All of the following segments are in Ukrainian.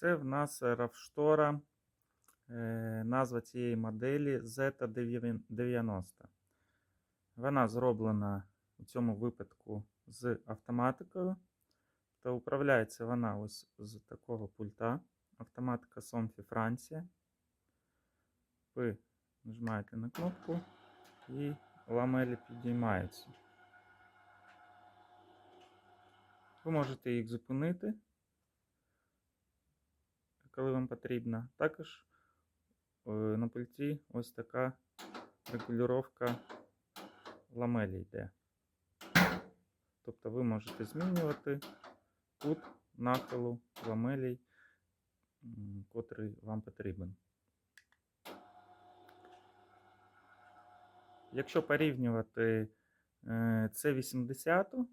Це в нас RAV-штора. Е, Назва цієї моделі Z90. Вона зроблена у цьому випадку з автоматикою. Та управляється вона ось з такого пульта. Автоматика Somfy Франція. Ви нажимаєте на кнопку і ламелі підіймаються. Ви можете їх зупинити, коли вам потрібно. Також е, на пульті ось така регулювання ламелі йде. Тобто ви можете змінювати кут нахилу ламелей, котрий вам потрібен. Якщо порівнювати е, C80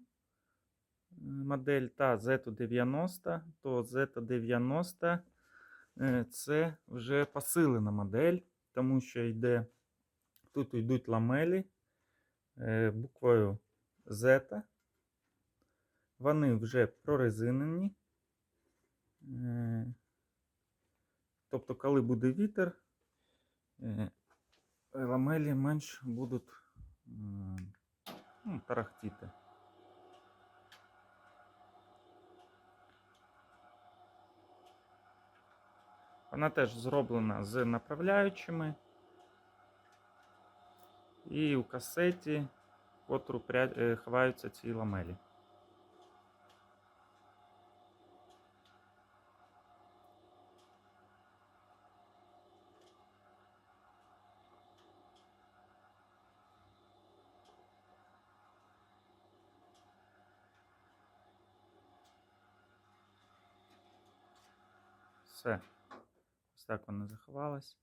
модель та Z90, то Z90 е, це вже посилена модель, тому що йде, тут йдуть ламелі е, буквою Z. Вони вже прорезинені. Е, Тобто, коли буде вітер, е, ламелі менш будуть ну, тарахтіти. Вона теж зроблена з направляючими. І у касеті, котру е, ховаються ці ламелі. Все. Так вона заховалась.